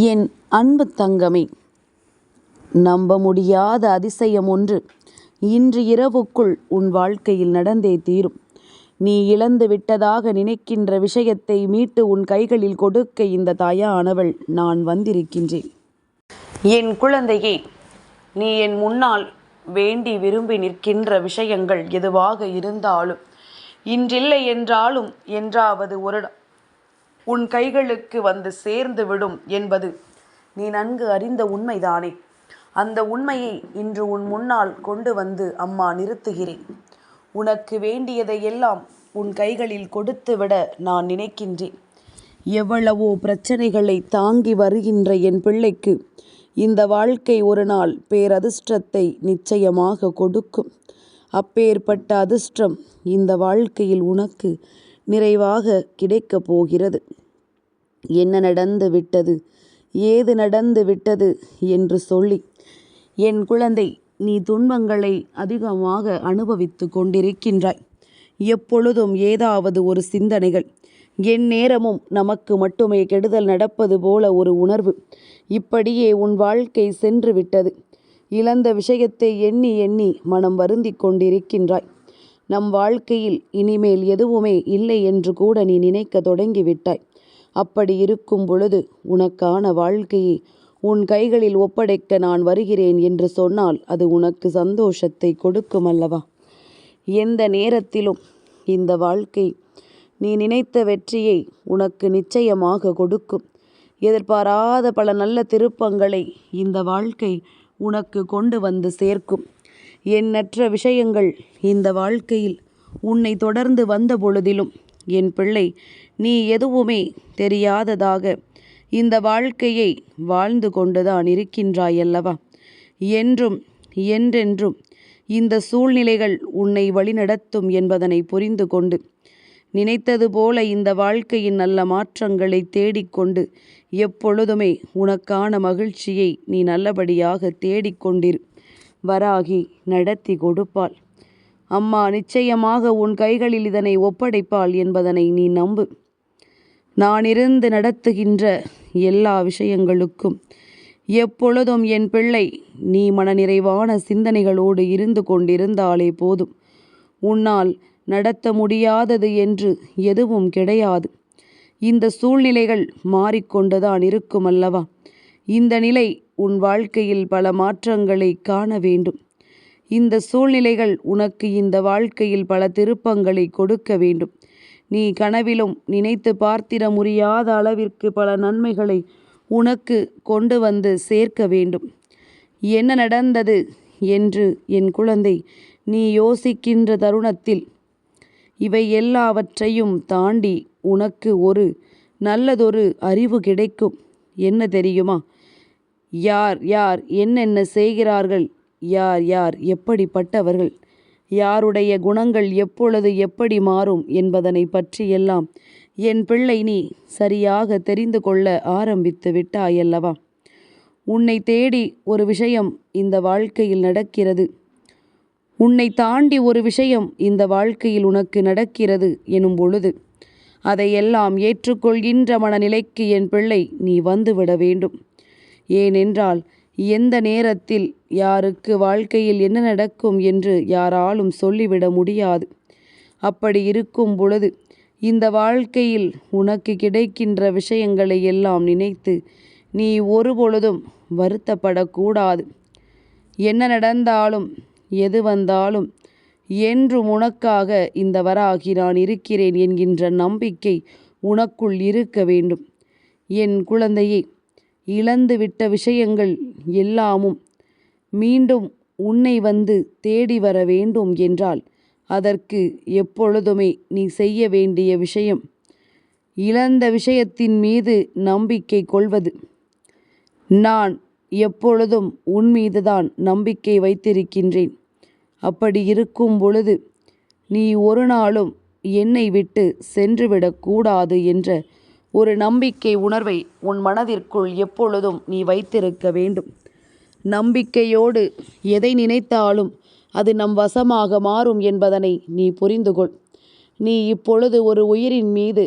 என் அன்பு தங்கமே நம்ப முடியாத அதிசயம் ஒன்று. இன்று இரவுக்குள் உன் வாழ்க்கையில் நடந்தே தீரும். நீ இழந்து விட்டதாக நினைக்கின்ற விஷயத்தை மீட்டு உன் கைகளில் கொடுக்க இந்த தாயானவள் நான் வந்திருக்கின்றேன். என் குழந்தையே நீ என் முன்னால் வேண்டி விரும்பி நிற்கின்ற விஷயங்கள் எதுவாக இருந்தாலும் இன்றில்லை என்றாலும் என்றாவது ஒரு உன் கைகளுக்கு வந்து சேர்ந்து விடும் என்பது நீ நன்கு அறிந்த உண்மைதானே. அந்த உண்மையை இன்று உன் முன்னால் கொண்டு வந்து அம்மா நிறுத்துகிறேன். உனக்கு வேண்டியதையெல்லாம் உன் கைகளில் கொடுத்து விட நான் நினைக்கின்றேன். எவ்வளவோ பிரச்சனைகளை தாங்கி வருகின்ற என் பிள்ளைக்கு இந்த வாழ்க்கை ஒரு நாள் பேரதிர்ஷ்டத்தை நிச்சயமாக கொடுக்கும். அப்பேற்பட்ட அதிர்ஷ்டம் இந்த வாழ்க்கையில் உனக்கு நிறைவாக கிடைக்கப் போகிறது. என்ன நடந்து விட்டது? ஏது நடந்து விட்டது என்று சொல்லி என் குழந்தை நீ துன்பங்களை அதிகமாக அனுபவித்து கொண்டிருக்கின்றாய். எப்பொழுதும் ஏதாவது ஒரு சிந்தனைகள். என் நேரமும் நமக்கு மட்டுமே கெடுதல் நடப்பது போல ஒரு உணர்வு. இப்படியே உன் வாழ்க்கை சென்று விட்டது. இழந்த விஷயத்தை எண்ணி எண்ணி மனம் வருந்தி கொண்டிருக்கின்றாய். நம் வாழ்க்கையில் இனிமேல் எதுவுமே இல்லை என்று கூட நீ நினைக்க தொடங்கிவிட்டாய். அப்படி இருக்கும் பொழுது உனக்கான வாழ்க்கையை உன் கைகளில் ஒப்படைக்க நான் வருகிறேன் என்று சொன்னால் அது உனக்கு சந்தோஷத்தை கொடுக்கும் அல்லவா? எந்த நேரத்திலும் இந்த வாழ்க்கை நீ நினைத்த வெற்றியை உனக்கு நிச்சயமாக கொடுக்கும். எதிர்பாராத பல நல்ல திருப்பங்களை இந்த வாழ்க்கை உனக்கு கொண்டு வந்து சேர்க்கும். எண்ணற்ற விஷயங்கள் இந்த வாழ்க்கையில் உன்னை தொடர்ந்து வந்த பொழுதிலும் என் பிள்ளை நீ எதுவுமே தெரியாததாக இந்த வாழ்க்கையை வாழ்ந்து கொண்டுதான் இருக்கின்றாயல்லவா? என்றும் என்றென்றும் இந்த சூழ்நிலைகள் உன்னை வழிநடத்தும் என்பதனை புரிந்து கொண்டு நினைத்தது போல இந்த வாழ்க்கையின் நல்ல மாற்றங்களை தேடிக்கொண்டு எப்பொழுதுமே உனக்கான மகிழ்ச்சியை நீ நல்லபடியாக தேடிக்கொண்டிரு. வராகி நடத்தி கொடுப்பாள். அம்மா நிச்சயமாக உன் கைகளில் இதனை ஒப்படைப்பாள் என்பதனை நீ நம்பு. நான் இருந்து நடத்துகின்ற எல்லா விஷயங்களுக்கும் எப்பொழுதும் என் பிள்ளை நீ மனநிறைவான சிந்தனைகளோடு இருந்து கொண்டிருந்தாலே போதும். உன்னால் நடத்த முடியாதது என்று எதுவும் கிடையாது. இந்த சூழ்நிலைகள் மாறிக்கொண்டுதான் இருக்கும் அல்லவா இந்த நிலை உன் வாழ்க்கையில் பல மாற்றங்களை காண வேண்டும். இந்த சூழ்நிலைகள் உனக்கு இந்த வாழ்க்கையில் பல திருப்பங்களை கொடுக்க வேண்டும். நீ கனவிலும் நினைத்து பார்த்திட முடியாத அளவிற்கு பல நன்மைகளை உனக்கு கொண்டு வந்து சேர்க்க வேண்டும். என்ன நடந்தது என்று என் குழந்தை நீ யோசிக்கின்ற தருணத்தில் இவை எல்லாவற்றையும் தாண்டி உனக்கு ஒரு நல்லதொரு அறிவு கிடைக்கும். என்ன தெரியுமா? யார் யார் என்னென்ன செய்கிறார்கள்? யார் யார் எப்படிப்பட்டவர்கள்? யாருடைய குணங்கள் எப்பொழுது எப்படி மாறும் என்பதனை பற்றியெல்லாம் என் பிள்ளை நீ சரியாக தெரிந்து கொள்ள ஆரம்பித்து விட்டாயல்லவா? உன்னை தேடி ஒரு விஷயம் இந்த வாழ்க்கையில் நடக்கிறது. உன்னை தாண்டி ஒரு விஷயம் இந்த வாழ்க்கையில் உனக்கு நடக்கிறது எனும் பொழுது அதையெல்லாம் ஏற்றுக்கொள்கின்ற மனநிலைக்கு என் பிள்ளை நீ வந்துவிட வேண்டும். ஏனென்றால் எந்த நேரத்தில் யாருக்கு வாழ்க்கையில் என்ன நடக்கும் என்று யாராலும் சொல்லிவிட முடியாது. அப்படி இருக்கும் பொழுது இந்த வாழ்க்கையில் உனக்கு கிடைக்கின்ற விஷயங்களை எல்லாம் நினைத்து நீ ஒருபொழுதும் வருத்தப்படக்கூடாது. என்ன நடந்தாலும் எது வந்தாலும் என்றும் உனக்காக இந்த வராகி நான் இருக்கிறேன் என்கின்ற நம்பிக்கை உனக்குள் இருக்க வேண்டும். என் குழந்தையே இழந்துவிட்ட விஷயங்கள் எல்லாமும் மீண்டும் உன்னை வந்து தேடி வர வேண்டும் என்றால் அதற்கு எப்பொழுதுமே நீ செய்ய வேண்டிய விஷயம் இழந்த விஷயத்தின் மீது நம்பிக்கை கொள்வது. நான் எப்பொழுதும் உன் மீதுதான் நம்பிக்கை வைத்திருக்கின்றேன். அப்படி இருக்கும் பொழுது நீ ஒரு நாளும் என்னை விட்டு சென்றுவிடக்கூடாது என்ற ஒரு நம்பிக்கை உணர்வை உன் மனதிற்குள் எப்பொழுதும் நீ வைத்திருக்க வேண்டும். நம்பிக்கையோடு எதை நினைத்தாலும் அது நம் வசமாக மாறும் என்பதனை நீ புரிந்துகொள். நீ இப்பொழுது ஒரு உயிரின் மீது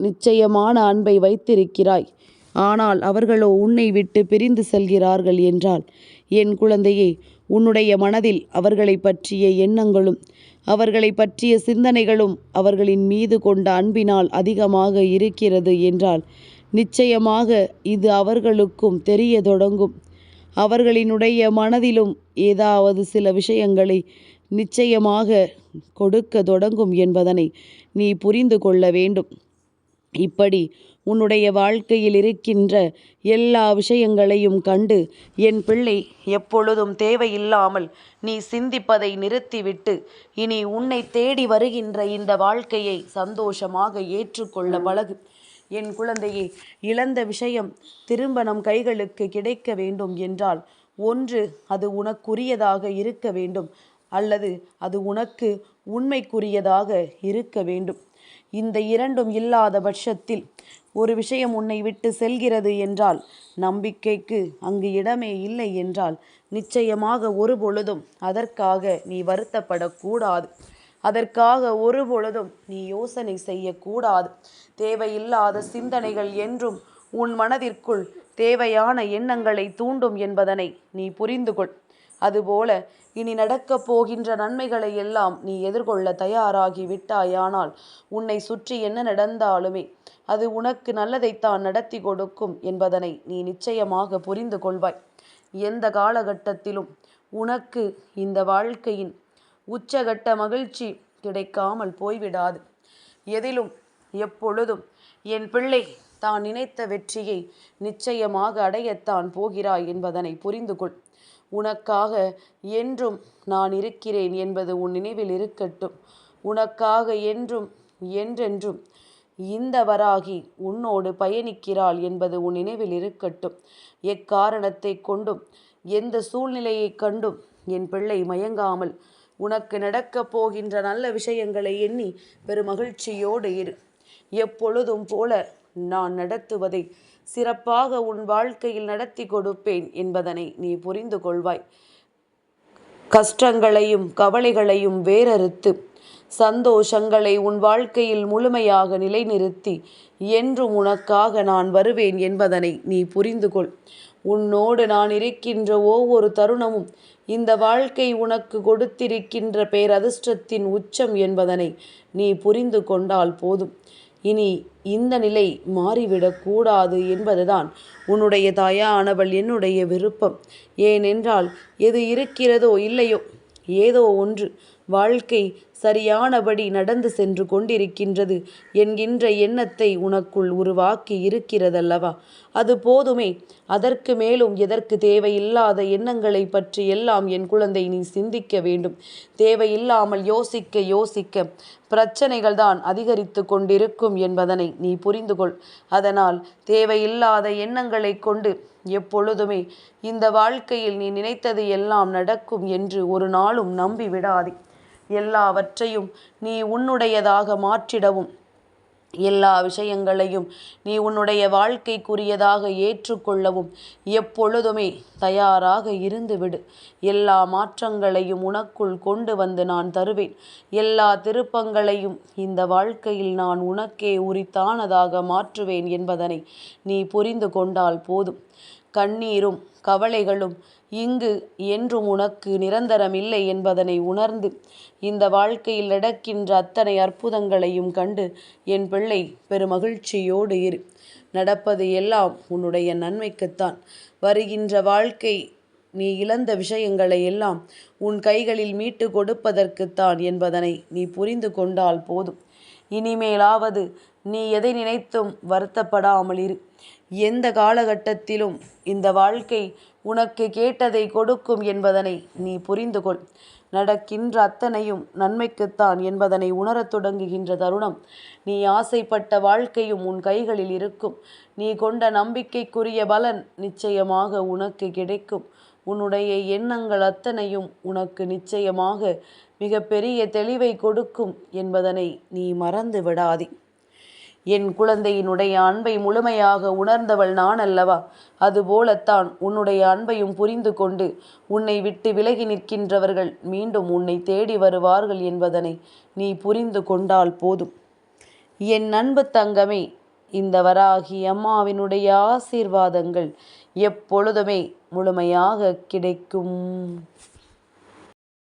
நிச்சயமான அன்பை வைத்திருக்கிறாய். ஆனால் அவர்களோ உன்னை விட்டு பிரிந்து செல்கிறார்கள் என்றால் என் குழந்தையே உன்னுடைய மனதில் அவர்களை பற்றிய எண்ணங்களும் அவர்களை பற்றிய சிந்தனைகளும் அவர்களின் மீது கொண்ட அன்பினால் அதிகமாக இருக்கிறது என்றால் நிச்சயமாக இது அவர்களுக்கும் தெரிய தொடங்கும். அவர்களினுடைய மனதிலும் ஏதாவது சில விஷயங்களை நிச்சயமாக கொடுக்க தொடங்கும் என்பதனை நீ புரிந்து கொள்ள வேண்டும். இப்படி உன்னுடைய வாழ்க்கையில் இருக்கின்ற எல்லா விஷயங்களையும் கண்டு என் பிள்ளை எப்பொழுதும் தேவையில்லாமல் நீ சிந்திப்பதை நிறுத்திவிட்டு இனி உன்னை தேடி வருகின்ற இந்த வாழ்க்கையை சந்தோஷமாக ஏற்றுக்கொள்ள பழகு. என் குழந்தையே இழந்த விஷயம் திரும்ப நம் கைகளுக்கு கிடைக்க வேண்டும் என்றால் ஒன்று அது உனக்குரியதாக இருக்க வேண்டும் அல்லது அது உனக்கு உண்மைக்குரியதாக இருக்க வேண்டும். இந்த இரண்டும் இல்லாத பட்சத்தில் ஒரு விஷயம் உன்னை விட்டு செல்கிறது என்றால் நம்பிக்கைக்கு அங்கு இடமே இல்லை என்றால் நிச்சயமாக ஒரு பொழுதும் அதற்காக நீ வருத்தப்படக்கூடாது. அதற்காக ஒரு பொழுதும் நீ யோசனை செய்யக்கூடாது. தேவையில்லாத சிந்தனைகள் என்றும் உன் மனதிற்குள் தேவையான எண்ணங்களை தூண்டும் என்பதனை நீ புரிந்து கொள் அதுபோல இனி நடக்கப் போகின்ற நன்மைகளை எல்லாம் நீ எதிர்கொள்ள தயாராகி விட்டாயானால் உன்னை சுற்றி என்ன நடந்தாலுமே அது உனக்கு நல்லதைத்தான் நடத்தி கொடுக்கும் என்பதனை நீ நிச்சயமாக புரிந்து கொள்வாய். எந்த காலகட்டத்திலும் உனக்கு இந்த வாழ்க்கையின் உச்சகட்ட மகிழ்ச்சி கிடைக்காமல் போய்விடாது. எதிலும் எப்பொழுதும் என் பிள்ளை தான் நினைத்த வெற்றியை நிச்சயமாக அடையத்தான் போகிறாய் என்பதனை புரிந்து கொள். உனக்காக என்றும் நான் இருக்கிறேன் என்பது உன் நினைவில் இருக்கட்டும். உனக்காக என்றும் என்றென்றும் இந்த வராகி உன்னோடு பயணிக்கிறாள் என்பது உன் நினைவில் இருக்கட்டும். எக்காரணத்தை கொண்டும் எந்த சூழ்நிலையை கண்டும் என் பிள்ளை மயங்காமல் உனக்கு நடக்கப் போகின்ற நல்ல விஷயங்களை எண்ணி பெருமகிழ்ச்சியோடு இரு. எப்பொழுதும் போல நான் நடத்துவதை சிறப்பாக உன் வாழ்க்கையில் நடத்தி கொடுப்பேன் என்பதனை நீ புரிந்து கொள்வாய். கஷ்டங்களையும் கவலைகளையும் வேறறுத்து சந்தோஷங்களை உன் வாழ்க்கையில் முழுமையாக நிலைநிறுத்தி என்றும் உனக்காக நான் வருவேன் என்பதனை நீ புரிந்து கொள். உன்னோடு நான் இருக்கின்ற ஒவ்வொரு தருணமும் இந்த வாழ்க்கை உனக்கு கொடுத்திருக்கின்ற பேரதிர்ஷ்டத்தின் உச்சம் என்பதனை நீ புரிந்து கொண்டால் போதும். இனி இந்த நிலை மாறிவிடக்கூடாது என்பதுதான் உன்னுடைய தாயானவள் என்னுடைய விருப்பம். ஏனென்றால் எது இருக்கிறதோ இல்லையோ ஏதோ ஒன்று. வாழ்க்கை சரியானபடி நடந்து சென்று கொண்டிருக்கின்றது. என்கின்ற எண்ணத்தை உனக்குள் உருவாக்கி இருக்கிறதல்லவா? அது போதுமே. அதற்கு மேலும் எதற்கு தேவையில்லாத எண்ணங்களை பற்றி எல்லாம் என் குழந்தை நீ சிந்திக்க வேண்டும். தேவையில்லாமல் யோசிக்க யோசிக்க பிரச்சனைகள் தான் அதிகரித்து கொண்டிருக்கும் என்பதனை நீ புரிந்து கொள் அதனால் தேவையில்லாத எண்ணங்களை கொண்டு எப்பொழுதுமே இந்த வாழ்க்கையில் நீ நினைத்தது எல்லாம் நடக்கும் என்று ஒரு நாளும் நம்பி விடாதே எல்லாவற்றையும் நீ உன்னுடையதாக மாற்றிடவும். எல்லா விஷயங்களையும் நீ உன்னுடைய வாழ்க்கைக்குரியதாக ஏற்றுக்கொள்ளவும் எப்பொழுதுமே தயாராக இருந்துவிடு. எல்லா மாற்றங்களையும் உனக்குள் கொண்டு வந்து நான் தருவேன். எல்லா திருப்பங்களையும் இந்த வாழ்க்கையில் நான் உனக்கே உரித்தானதாக மாற்றுவேன் என்பதனை நீ புரிந்து கொண்டால் போதும். கண்ணீரும் கவலைகளும் இங்கு என்றும் உனக்கு நிரந்தரமில்லை என்பதனை உணர்ந்து இந்த வாழ்க்கையில் நடக்கின்ற அத்தனை அற்புதங்களையும் கண்டு என் பிள்ளை பெருமகிழ்ச்சியோடு இரு. நடப்பது எல்லாம் உன்னுடைய நன்மைக்குத்தான். வருகின்ற வாழ்க்கை நீ இழந்த விஷயங்களை எல்லாம் உன் கைகளில் மீட்டு கொடுப்பதற்குத்தான் என்பதனை நீ புரிந்து கொண்டால் போதும். இனிமேலாவது நீ எதை நினைத்தும் வருத்தப்படாமல் இரு. எந்த காலகட்டத்திலும் இந்த வாழ்க்கை உனக்கு கேட்டதை கொடுக்கும் என்பதனை நீ புரிந்து கொள். நடக்கின்ற அத்தனையும் நன்மைக்குத்தான் என்பதனை உணரத் தொடங்குகின்ற தருணம். நீ ஆசைப்பட்ட வாழ்க்கையும் உன் கைகளில் இருக்கும். நீ கொண்ட நம்பிக்கைக்குரிய பலன் நிச்சயமாக உனக்கு கிடைக்கும். உன்னுடைய எண்ணங்கள் அத்தனையும் உனக்கு நிச்சயமாக மிகப்பெரிய தெளிவை கொடுக்கும் என்பதனை நீ மறந்து விடாதே. என் குழந்தையினுடைய அன்பை முழுமையாக உணர்ந்தவள் நான் அல்லவா? அதுபோலத்தான் உன்னுடைய அன்பையும் புரிந்து கொண்டு உன்னை விட்டு விலகி நிற்கின்றவர்கள் மீண்டும் உன்னை தேடி வருவார்கள் என்பதனை நீ புரிந்து கொண்டால் போதும். என் அன்பு தங்கமே இந்த வராகி அம்மாவினுடைய ஆசீர்வாதங்கள் எப்பொழுதுமே முழுமையாக கிடைக்கும்.